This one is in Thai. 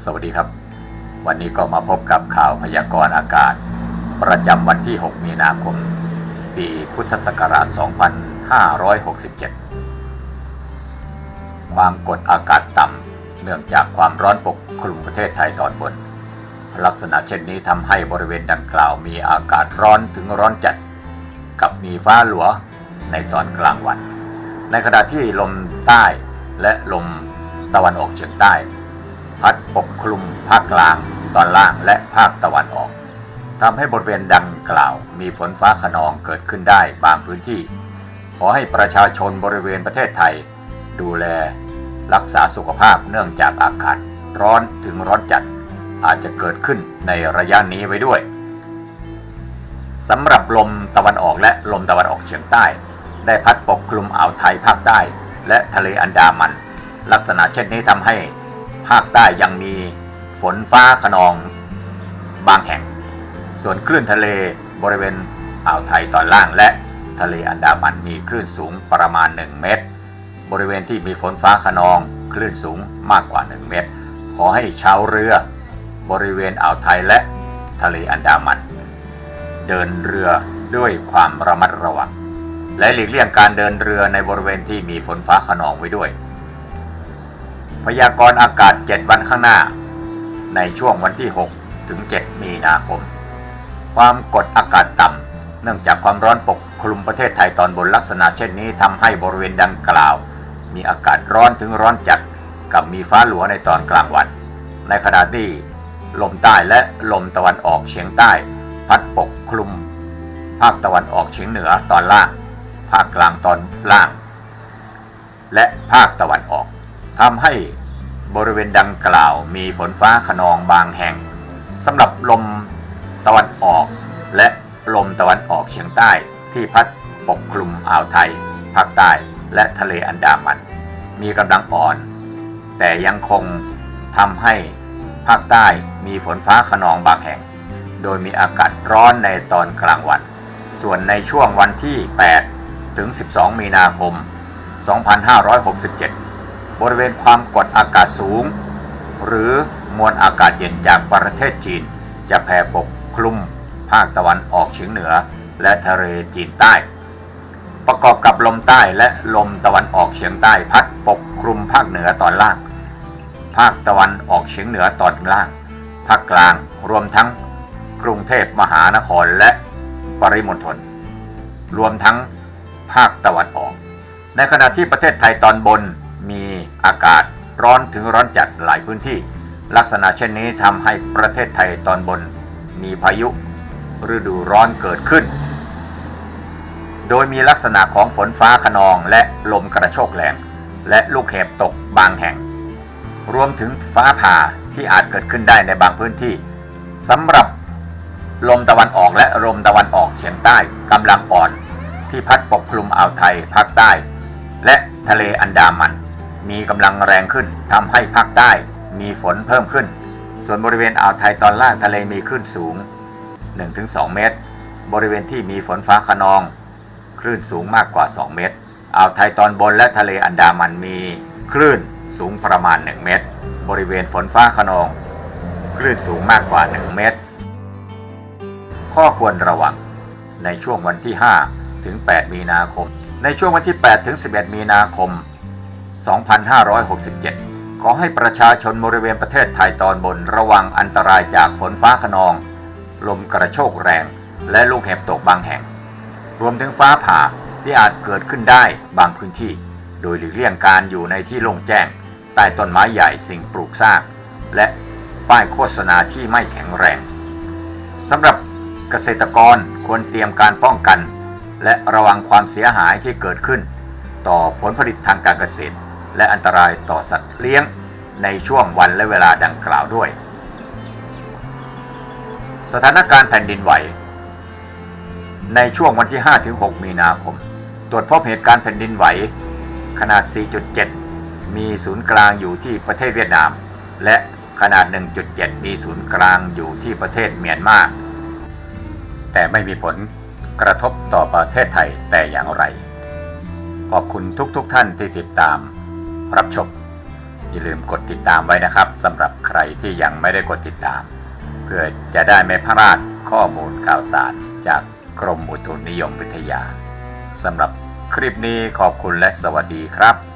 สวัสดีครับ วันนี้ก็มาพบกับข่าวพยากรณ์อากาศ ประจำวันที่ 6 มีนาคม ปีพุทธศักราช 2567 ความกดอากาศต่ำเนื่องจากความร้อนปกคลุมประเทศไทยตอนบน ลักษณะเช่นนี้ทำให้บริเวณดังกล่าวมีอากาศร้อนถึงร้อนจัด กับมีฟ้าหลัวในตอนกลางวัน ในขณะที่ลมใต้และลมตะวันออกเฉียงใต้ พัดปกคลุมภาคกลาง ตอนล่างและภาคตะวันออกทำให้บริเวณดังกล่าว มีฝนฟ้าขนองเกิดขึ้นได้บางพื้นที่ ขอให้ประชาชนบริเวณประเทศไทย ดูแล รักษาสุขภาพเนื่องจากอากาศร้อนถึงร้อนจัด อาจจะเกิดขึ้นในระยะนี้ไว้ด้วยสำหรับลมตะวันออกและลมตะวันออกเฉียงใต้ ได้พัดปกคลุมอ่าวไทยภาคใต้ และทะเลอันดามัน ลักษณะเช่นนี้ทำให้ ภาคใต้ยังมีฝนฟ้าขนองบางแห่ง ส่วนคลื่นทะเลบริเวณอ่าวไทยตอนล่างและทะเลอันดามันมีคลื่นสูงประมาณ 1 เมตร บริเวณที่มีฝนฟ้าขนองคลื่นสูงมากกว่า 1 เมตร ขอให้ชาวเรือ บริเวณอ่าวไทยและทะเลอันดามัน เดินเรือด้วยความระมัดระวัง และหลีกเลี่ยงการเดินเรือในบริเวณที่มีฝนฟ้าขนองไว้ด้วย พยากรณ์อากาศ 7 วันข้างหน้า ในช่วงวันที่ 6 ถึง 7 มีนาคม ความกดอากาศต่ำ เนื่องจากความร้อนปกคลุมประเทศไทยตอนบนลักษณะเช่นนี้ทำให้บริเวณดังกล่าว มีอากาศร้อนถึงร้อนจัด กับมีฟ้าหลัวในตอนกลางวัน ในขณะที่ลมใต้และลมตะวันออกเฉียงใต้ พัดปกคลุม ภาคตะวันออกเฉียงเหนือตอนล่าง ภาคกลางตอนล่าง และภาคตะวันออก ทำให้บริเวณดังกล่าวมีฝนฟ้าขนองบางแห่งสำหรับลมตะวันออก และลมตะวันออกเฉียงใต้ที่พัดปกคลุมอ่าวไทย ภาคใต้และทะเลอันดามัน มีกำลังอ่อน แต่ยังคงทำให้ภาคใต้มีฝนฟ้าขนองบางแห่ง โดยมีอากาศร้อนในตอนกลางวัน ส่วนในช่วงวันที่ 8 ถึง 12 มีนาคม 2567 บริเวณความกดอากาศสูง หรือมวลอากาศเย็นจากประเทศจีน จะแผ่ปกคลุมภาคตะวันออกเฉียงเหนือ และทะเลจีนใต้ ประกอบกับลมใต้และลมตะวันออกเฉียงใต้พัดปกคลุมภาคเหนือตอนล่าง ภาคตะวันออกเฉียงเหนือตอนล่าง ภาคกลางรวมทั้งกรุงเทพมหานครและปริมณฑลรวมทั้งภาคตะวันออก ในขณะที่ประเทศไทยตอนบนมี อากาศร้อนถึงร้อนจัดหลายพื้นที่ ลักษณะเช่นนี้ทำให้ประเทศไทยตอนบนมีพายุฤดูร้อนเกิดขึ้น โดยมีลักษณะของฝนฟ้าขนองและลมกระโชกแรงและลูกเห็บตกบางแห่ง รวมถึงฟ้าผ่าที่อาจเกิดขึ้นได้ในบางพื้นที่สำหรับลมตะวันออกและลมตะวันออกเฉียงใต้กำลังอ่อน ที่พัดปกคลุมอ่าวไทยภาคใต้ และทะเลอันดามัน มีกำลังแรงขึ้นทำให้ภาคใต้มีฝนเพิ่มขึ้น ส่วนบริเวณอ่าวไทยตอนล่างทะเลมีคลื่นสูง 1-2 เมตร บริเวณที่มีฝนฟ้าขนอง คลื่นสูงมากกว่า 2 เมตร อ่าวไทยตอนบนและทะเลอันดามันมีคลื่นสูงประมาณ 1 เมตร บริเวณฝนฟ้าขนอง คลื่นสูงมากกว่า 1 เมตร ข้อควรระวัง ในช่วงวันที่ 5 ถึง 8 มีนาคม ในช่วงวันที่ 8 ถึง 11 มีนาคม 2567 ขอให้ประชาชนบริเวณประเทศไทยตอนบนระวังอันตรายจากฝนฟ้าขนอง ลมกระโชกแรง และลูกเห็บตกบางแห่ง รวมถึงฟ้าผ่าที่อาจเกิดขึ้นได้บางพื้นที่ โดยหลีกเลี่ยงการอยู่ในที่โล่งแจ้ง ใต้ต้นไม้ใหญ่สิ่งปลูกสร้าง และป้ายโฆษณาที่ไม่แข็งแรงสำหรับเกษตรกรควรเตรียมการป้องกัน และระวังความเสียหายที่เกิดขึ้น ต่อผลผลิตทางการเกษตร และอันตรายต่อสัตว์เลี้ยงในช่วงวันและเวลาดังกล่าวด้วย สถานการณ์แผ่นดินไหว ในช่วงวันที่ 5-6 มีนาคม ตรวจพบเหตุการณ์แผ่นดินไหว ขนาด 4.7 มีศูนย์กลางอยู่ที่ประเทศเวียดนาม และขนาด 1.7 มีศูนย์กลางอยู่ที่ประเทศเมียนมา แต่ไม่มีผลกระทบต่อประเทศไทยแต่อย่างไร ขอบคุณทุกๆทท่านที่ติดตาม รับชม อย่าลืมกดติดตามไว้นะครับสำหรับใครที่ยังไม่ได้กดติดตาม เพื่อจะได้ไม่พลาดข้อมูลข่าวสารจากกรมอุตุนิยมวิทยาสำหรับคลิปนี้ขอบคุณและสวัสดีครับ